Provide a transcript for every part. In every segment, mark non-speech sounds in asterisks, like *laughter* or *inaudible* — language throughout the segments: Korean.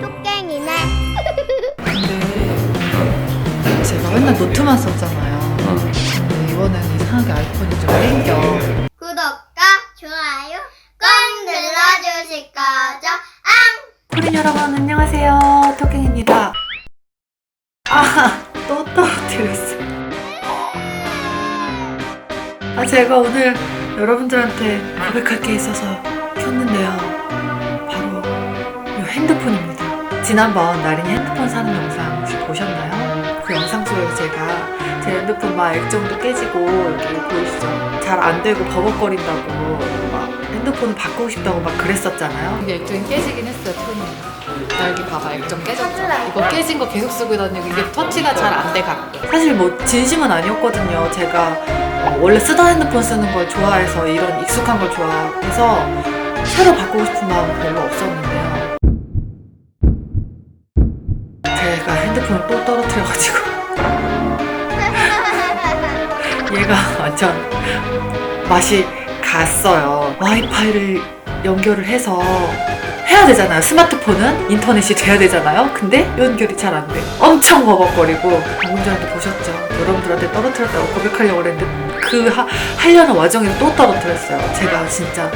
뚝갱이네. 근데 *laughs* 제가 맨날 노트만 썼잖아요. 근데 이번에는 이상하게 아이폰이 좀 땡겨. 구독과 좋아요 꼭 눌러주실 거죠? 앙! 코린 여러분 안녕하세요. 토킹입니다. 아, *laughs* 또 떨어뜨렸어. 아, 제가 오늘 여러분들한테 고백할 게 있어서 켰는데요. 핸드폰입니다. 지난번 나린이 핸드폰 사는 영상 혹시 보셨나요? 그 영상 속에서 제가 제 핸드폰 막 액정도 깨지고 이렇게 보이시죠? 잘 안 되고 버벅거린다고 막 핸드폰을 바꾸고 싶다고 막 그랬었잖아요. 이게 액정이 깨지긴 했어요, 톤이. 나 여기 봐봐, 액정 깨졌죠? 이거 깨진 거 계속 쓰고 다니고 이게 터치가 잘 안 돼 가끔. 사실 뭐 진심은 아니었거든요. 제가 어, 원래 쓰던 핸드폰 쓰는 걸 좋아해서 이런 익숙한 걸 좋아해서 새로 바꾸고 싶은 마음은 별로 없었는데요. 핸드폰을 또 떨어뜨려가지고 *laughs* 얘가 완전 맛이 갔어요. 와이파이를 연결을 해서 해야 되잖아요. 스마트폰은 인터넷이 돼야 되잖아요. 근데 연결이 잘 안 돼. 엄청 버벅거리고 방금 전에도 보셨죠. 여러분들한테 떨어뜨렸다고 고백하려고 그랬는데 그 하, 하려는 와중에 또 떨어뜨렸어요. 제가 진짜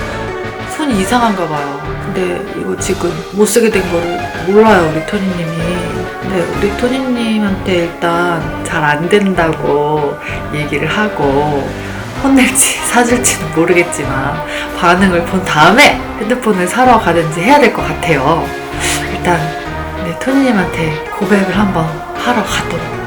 손이 이상한가 봐요. 근데 이거 지금 못 쓰게 된 거를 몰라요, 우리 토니님이. 근데 우리 토니님한테 일단 잘 안 된다고 얘기를 하고 혼낼지 *laughs* 사줄지는 모르겠지만 반응을 본 다음에 핸드폰을 사러 가든지 해야 될 것 같아요. 일단 네, 토니님한테 고백을 한번 하러 가도록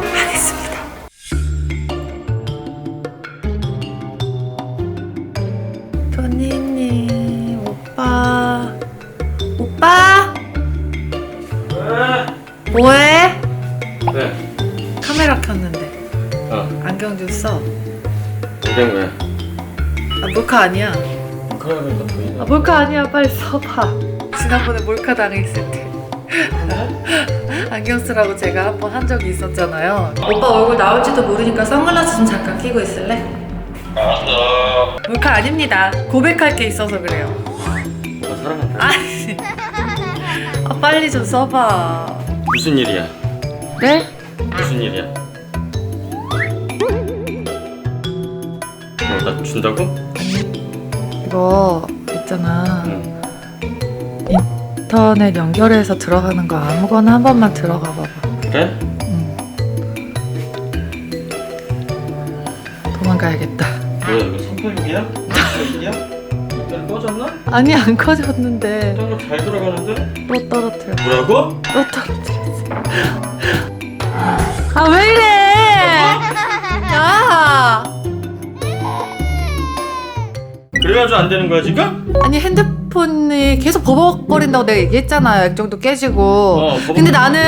아, 몰카 아니야. 아, 몰카 아니야. 빨리 써봐. 지난번에 몰카 당했을 때. 안경 쓰라고 제가 한 번 한 적이 있었잖아요. 오빠 얼굴 나올지도 모르니까 선글라스 좀 잠깐 끼고 있을래? 알았어. 몰카 아닙니다. 고백할 게 있어서 그래요. 뭐가 사랑한다. 아니. 아, 빨리 좀 써봐. 무슨 일이야? 네? 무슨 일이야? 어, 나 준다고? 이거 있잖아. 응. 인터넷 연결해서 들어가는 거 아무거나 한 번만 들어가 봐봐. 그래? 응. 도망가야겠다. 뭐야 이거 386이야? 386이야? 인터넷 꺼졌나? 아니 안 커졌는데 잘 들어가는데? 또 떨어뜨려. 뭐라고? 또 떨어뜨렸어. 아 왜 이래? 그래가지고 안 되는 거야 지금? 아니 핸드폰이 계속 버벅거린다고 내가 얘기했잖아요. 액정도 깨지고. 어, 버벅- 근데 나는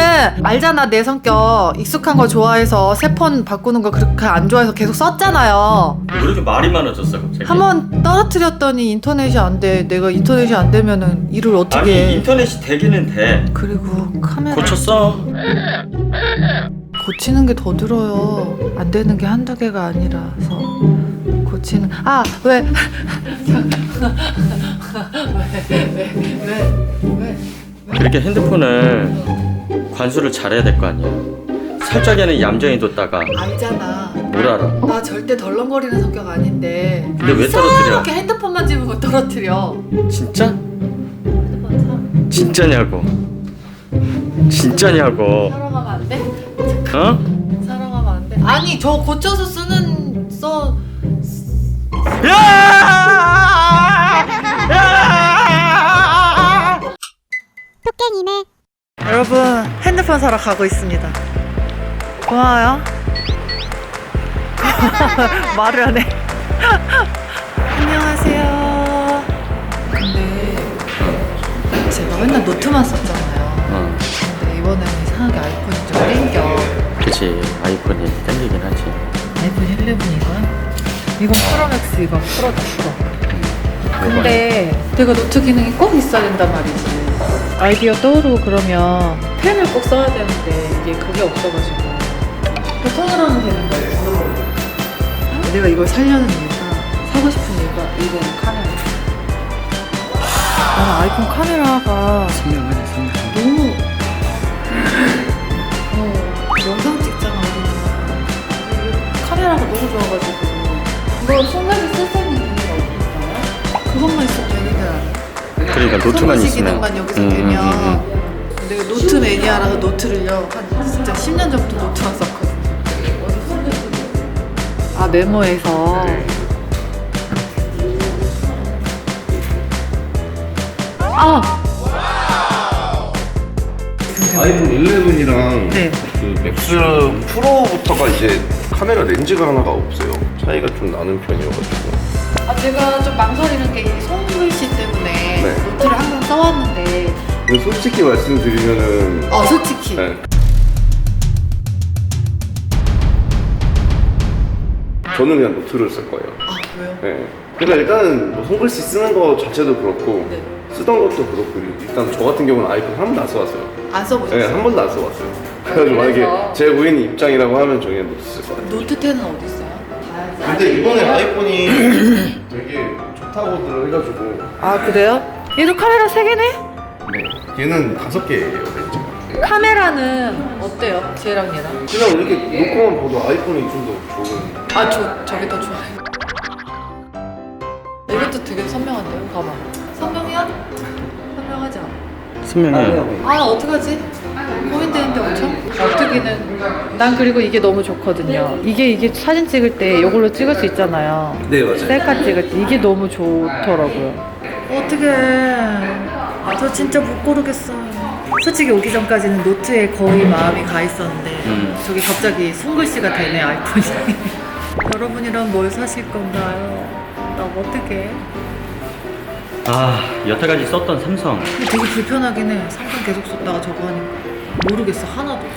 알잖아 내 성격 익숙한 거 좋아해서 새 폰 바꾸는 거 그렇게 안 좋아해서 계속 썼잖아요. 왜 이렇게 말이 많아졌어 갑자기? 한 번 떨어뜨렸더니 인터넷이 안 돼. 내가 인터넷이 안 되면은 일을 어떻게 해? 인터넷이 되기는 돼. 그리고 카메라 고쳤어? 고치는 게 더 들어요. 안 되는 게 한두 개가 아니라서 고치는 아 왜? 왜왜왜왜 그렇게 핸드폰을 관수를 잘해야 될 거 아니야. 살짝에는 얌전히 뒀다가 알잖아. 뭘 알아? 나 절대 덜렁거리는 성격 아닌데. 근데 왜 떨어뜨려? 이렇게 핸드폰만 집으면 떨어뜨려. 진짜? 핸드폰 진짜냐고? 진짜냐고? 사, 사러 가면 안 돼? 어? 사러 가면 안 돼? 아니 저 고쳐서 쓰는 써 야! 야! 뚝갱이네. 여러분 핸드폰 사러 가고 있습니다. 고마워요. *laughs* 말을 안 해. *laughs* 안녕하세요. 근데 제가 맨날 노트만 썼잖아요. 어, 근데 이번에는 이상하게 아이폰이 좀 땡겨. 그치 아이폰이 땡기긴 하지. 아이폰 11 이거야? 이건 프로맥스 이건 프로다 프로. 근데 내가 노트 기능이 꼭 있어야 된단 말이지. 아이디어 떠오르고 그러면 펜을 꼭 써야 되는데 이게 그게 없어가지고 또 손으로는 되는 거고. 내가 이걸 살려는 이유가 사고 싶은 이유가 이거 카메라. 나는 아이폰 카메라가 그러니까 노트만 있으면. 기능만 여기서 음, 되면 음, 음, 내가 노트 매니아라서 노트를요 한 진짜 10년 전부터 노트만 썼거든요 아 메모에서 아 아이폰 11이랑 네. 그 맥스 프로부터가 이제 카메라 렌즈가 하나가 없어요. 차이가 좀 나는 편이어가지고. 아 제가 좀 망설이는 게이 손글씨 때문에 네. 노트를 항상 써왔는데 근데 솔직히 말씀드리면은 어 솔직히 네. 저는 그냥 노트를 쓸 거예요. 아 왜요? 네. 그러니까 일단은 뭐 손글씨 쓰는 거 자체도 그렇고 네. 쓰던 것도 그렇고 일단 저 같은 경우는 아이폰 한 번도 안 써봤어요. 안 써보셨어요? 네, 한 번도 안 써봤어요. 그래가지고 만약에 제 고객 입장이라고 하면 저는 그냥 노트 쓸것 같아요. 노트 10은 어디 있어요? 근데 이번에 아이폰이 *clears throat* 되게 좋다고들 해가지고 아 그래요? 얘도 카메라 3개네? 네. 얘는 다섯 개예요 렌즈가. 카메라는 어때요? 쟤랑 얘랑? 그냥 이렇게 놓고만 봐도 아이폰이 좀 더 좋은. 아 저, 저게 더 좋아요 이것도 되게 선명한데요? 봐봐 선명해요? 선명하죠? 선명해요. 아 어떡하지? 고민되는데 엄청? 어떻게는 난 그리고 이게 너무 좋거든요. 이게 이게 사진 찍을 때 이걸로 찍을 수 있잖아요. 네 맞아요. 셀카 찍을 때. 이게 너무 좋더라고요. 어떡해 저 진짜 못 고르겠어요. 솔직히 오기 전까지는 노트에 거의 마음이 가 있었는데 음. 저기 갑자기 손글씨가 되네 아이폰이. *laughs* 여러분이란 뭘 사실 건가요? 나 어떡해? 아 여태까지 썼던 삼성. 되게 불편하긴 해. 삼성 계속 썼다가 저거 하니까 모르겠어 하나도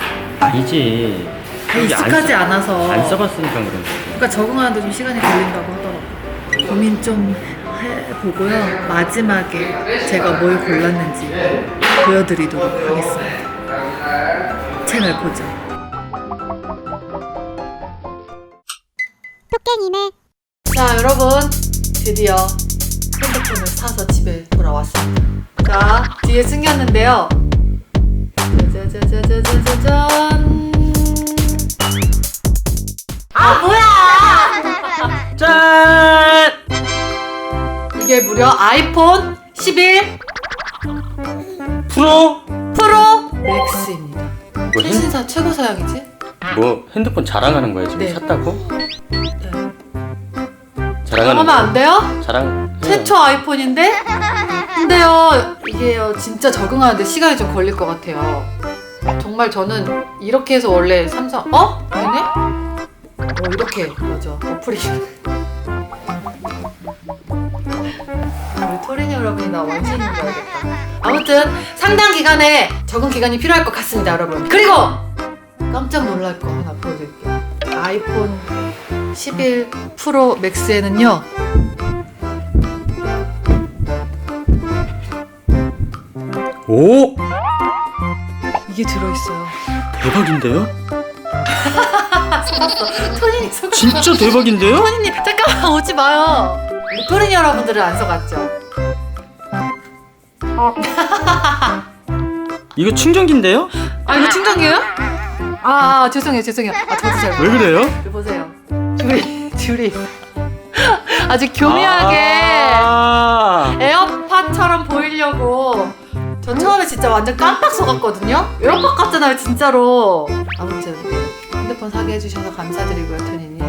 아니지. 안 익숙하지 써- 않아서 안 써봤으니까 그런 거지. 그러니까 적응하는데 좀 시간이 걸린다고 하더라고요. 고민 좀 해보고요. 마지막에 제가 뭘 골랐는지 보여드리도록 하겠습니다. 채널 고정. 토깽이네. 자, 여러분. 드디어 핸드폰을 사서 집에 돌아왔습니다. 자, 뒤에 숨겼는데요. 짜자자자자자잔. 아, 뭐야! *laughs* 짠! 이게 무려 아이폰 11 프로? 프로 맥스입니다. 뭐, 핸, 최신사 최고 사양이지? 뭐 핸드폰 자랑하는 거야 지금 네. 샀다고? 네. 자랑하는 하면 안 돼요? 자랑. 최초 아이폰인데? 근데요, 이게요, 진짜 적응하는데 시간이 좀 걸릴 것 같아요. 정말 저는 이렇게 해서 원래 삼성, 어? 아니네? 어, 이렇게, 맞아. 어플이. 우리 토린 여러분이 나 원신인 줄 알겠다. 아무튼, 상당 기간에 적응 기간이 필요할 것 같습니다, 여러분. 그리고! 깜짝 놀랄 거 하나 보여드릴게요. 아이폰 11 프로 맥스에는요, 오 이게 들어있어요. 대박인데요? 토린이 속았어. 진짜 대박인데요? 토린이 잠깐만 오지 마요. 우리 토린 여러분들은 안 속았죠? 이거 충전기인데요? 아 이거 충전기예요? 아, 아 죄송해요 죄송해요. 아 저도 잘왜 그래요? 여기 보세요. 줄이 줄이 아주 교묘하게 아~ 에어팟처럼 보이려고. 전 처음에 진짜 완전 깜빡 속았거든요. 에어팟 같잖아요 진짜로. 아무튼 핸드폰 사게 해주셔서 감사드리고요 토린이.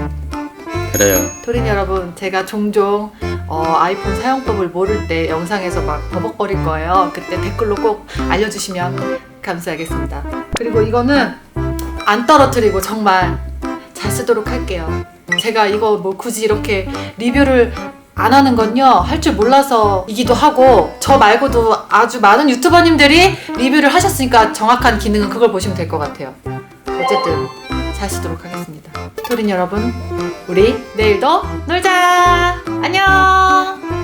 그래요. 토린 여러분, 제가 종종 어, 아이폰 사용법을 모를 때 영상에서 막 버벅거릴 거예요. 그때 댓글로 꼭 알려주시면 감사하겠습니다. 그리고 이거는 안 떨어뜨리고 정말 잘 쓰도록 할게요. 제가 이거 뭐 굳이 이렇게 리뷰를 안 하는 건요 할 줄 몰라서이기도 하고 저 말고도 아주 많은 유튜버님들이 리뷰를 하셨으니까 정확한 기능은 그걸 보시면 될 것 같아요. 어쨌든 잘 쓰도록 하겠습니다. 토린 여러분, 우리 내일도 놀자. 안녕.